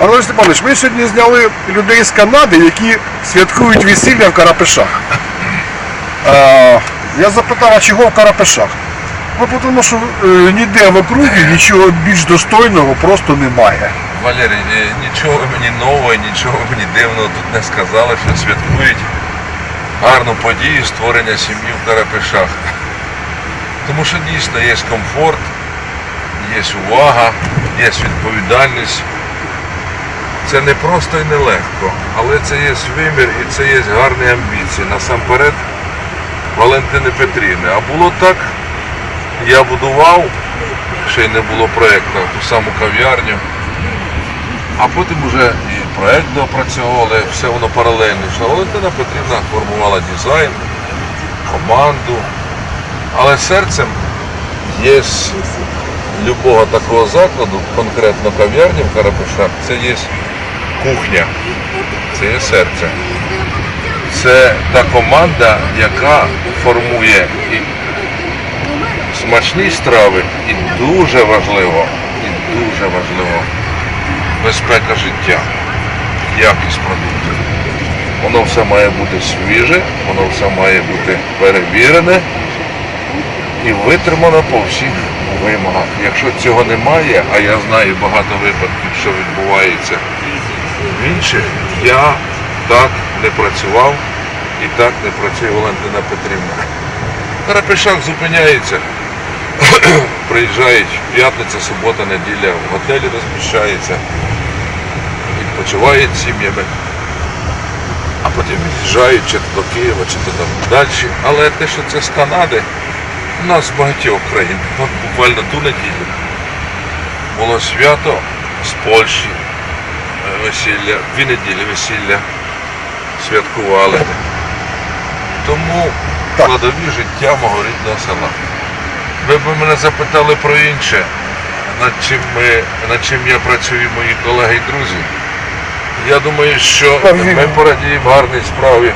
Анатолій Степанович, ми сьогодні зняли людей з Канади, які святкують весілля в Карапешах. Е, я запитав, а чого в Карапешах? Ну, тому що е, ніде в округі нічого більш достойного просто немає. Валерій, е, нічого мені нового, нічого мені дивного тут не сказали, що святкують гарну подію створення сім'ї в Карапешах. Тому що дійсно є комфорт, є увага, є відповідальність. Це не просто і не легко, але це є вимір і це є гарні амбіції. Насамперед Валентини Петрівни. А було так, я будував, ще й не було проєкту, ту саму кав'ярню. А потім вже і проєкт доопрацьовували, все воно паралельно. йшло. Валентина Петрівна формувала дизайн, команду. Але серцем є любого такого закладу, конкретно кав'ярні в Карапешах, це є кухня, це є серце. Це та команда, яка формує і смачні страви, і дуже важливо, і дуже важливо безпека життя, якість продуктів. Воно все має бути свіже, воно все має бути перевірене і витримано по всіх вимогах. Якщо цього немає, а я знаю багато випадків, що відбувається в інших, я так не працював і так не працює Валентина Петрівна. Карапешак зупиняється, приїжджають п'ятниця, субота, неділя, в готелі розміщається, відпочивають сім'ями, а потім від'їжджають чи то до Києва, чи то там далі. Але те, що це з Канади, у нас з багатьох країн, буквально ту неділю було свято з Польщі, весілля, дві неділі весілля святкували. Тому Так. складові життя мого рідного села. Ви б мене запитали про інше, над чим, ми, над чим я працюю мої колеги і друзі. Я думаю, що ми порадіємо гарній справі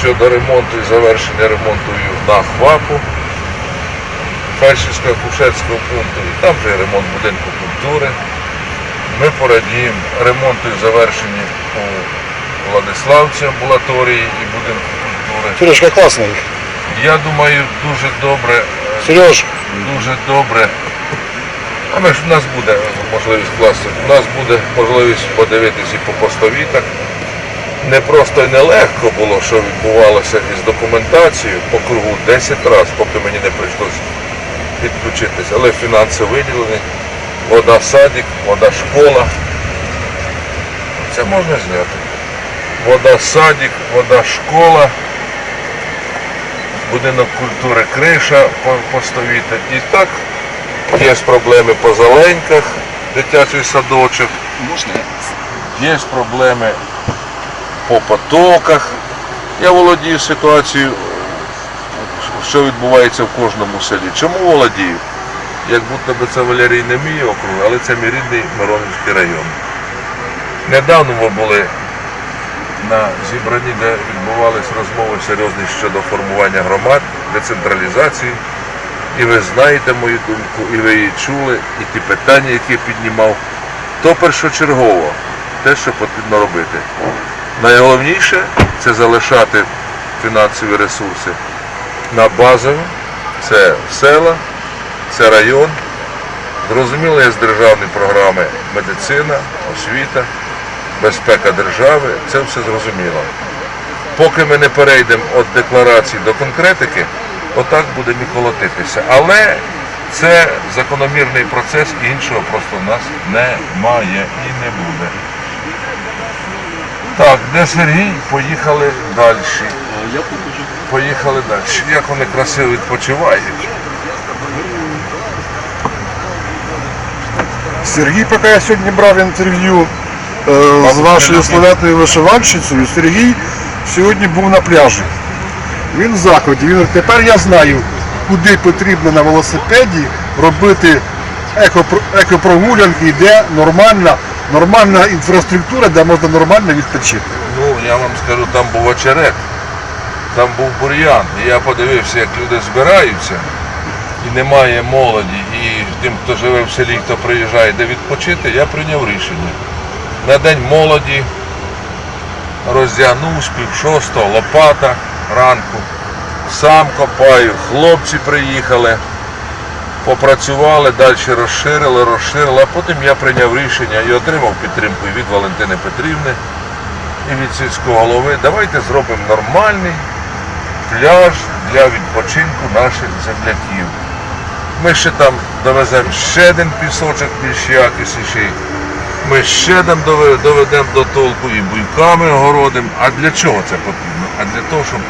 щодо ремонту і завершення ремонту на ХВАПу, фельдшерського кушетського пункту, і там же ремонт будинку культури. Ми порадіємо ремонту і завершенню у Владиславці амбулаторії і будинку культури. Сережка класний. Я думаю, дуже добре, Сереж, дуже добре. А ми ж у нас буде можливість класти. У нас буде можливість подивитися і по постовітах. Не просто і нелегко було, що відбувалося із документацією по кругу 10 разів, поки мені не прийшлося підключитися. Але фінанси виділені, вода садик, вода школа. Це можна зняти. Вода садик, вода школа, будинок культури криша по- постовіта. І так є проблеми по зеленьках, дитячий садочок. Є проблеми по потоках. Я володію ситуацією, що відбувається в кожному селі. Чому володію? Як будто би це Валерій не мій округ, але це мій рідний Миронівський район. Недавно ми були на зібранні, де відбувалися розмови серйозні щодо формування громад, децентралізації. І ви знаєте мою думку, і ви її чули, і ті питання, які піднімав, то першочергово те, що потрібно робити. Найголовніше це залишати фінансові ресурси на базові, це села, це район. Зрозуміло, є з державні програми медицина, освіта, безпека держави, це все зрозуміло. Поки ми не перейдемо від декларації до конкретики, отак будемо і колотитися. Але це закономірний процес, іншого просто в нас немає і не буде. Так, де Сергій? Поїхали далі. Поїхали далі. Як вони красиво відпочивають. Сергій, поки я сьогодні брав інтерв'ю е, з вашою славетною вишивальщицею, Сергій сьогодні був на пляжі. Він в заході. Він говорить, тепер я знаю, куди потрібно на велосипеді робити екопрогулянки, де нормальна, нормальна інфраструктура, де можна нормально відпочити. Ну, я вам скажу, там був очерет, там був бур'ян. І я подивився, як люди збираються, і немає молоді, і тим, хто живе в селі, хто приїжджає, де відпочити, я прийняв рішення. На день молоді роздягнув, пів шостого, лопата ранку. Сам копаю, хлопці приїхали, попрацювали, далі розширили, розширили, а потім я прийняв рішення і отримав підтримку від Валентини Петрівни, і від сільського голови. Давайте зробимо нормальний пляж для відпочинку наших земляків. Ми ще там довеземо ще один пісочок більш якісніший. Ми ще там дове- доведемо до толку і буйками огородимо. А для чого це потрібно? А для того, щоб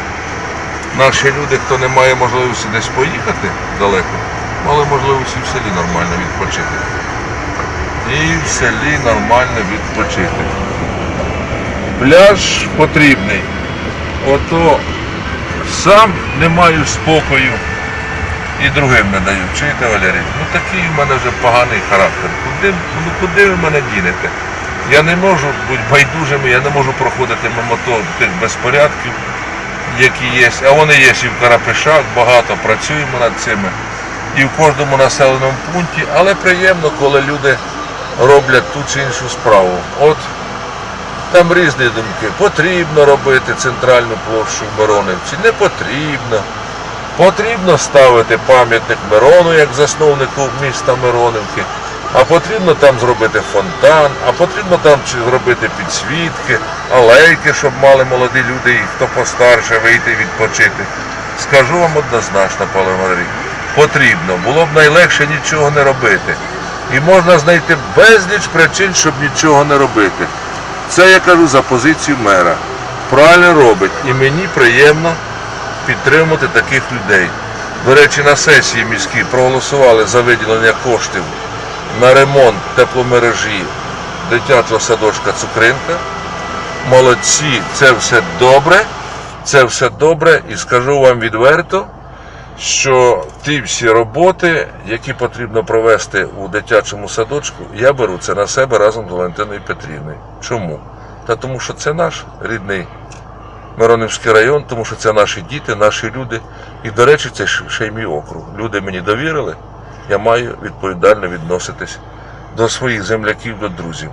наші люди, хто не має можливості десь поїхати далеко, мали можливості в селі нормально відпочити. І в селі нормально відпочити. Пляж потрібний. Ото сам не маю спокою і другим не даю. Чуєте, Валерій? Ну такий в мене вже поганий характер. Куди, ну, куди ви мене дінете? Я не можу бути байдужим, я не можу проходити мимо того, тих безпорядків, які є. А вони є і в Карапишах, багато працюємо над цими. І в кожному населеному пункті, але приємно, коли люди роблять ту чи іншу справу. От там різні думки. Потрібно робити центральну площу в Миронівці, не потрібно. Потрібно ставити пам'ятник Мирону як засновнику міста Миронівки, а потрібно там зробити фонтан, а потрібно там зробити підсвітки, алейки, щоб мали молоді люди і хто постарше вийти відпочити. Скажу вам однозначно, Павло Валерій, потрібно. Було б найлегше нічого не робити. І можна знайти безліч причин, щоб нічого не робити. Це я кажу за позицію мера. Правильно робить. І мені приємно підтримувати таких людей. До речі, на сесії міській проголосували за виділення коштів на ремонт тепломережі дитячого садочка Цукринка. Молодці, це все добре. Це все добре і скажу вам відверто, що ті всі роботи, які потрібно провести у дитячому садочку, я беру це на себе разом з Валентиною Петрівною. Чому? Та тому що це наш рідний Миронівський район, тому що це наші діти, наші люди. І, до речі, це ще й мій округ. Люди мені довірили, я маю відповідально відноситись до своїх земляків, до друзів.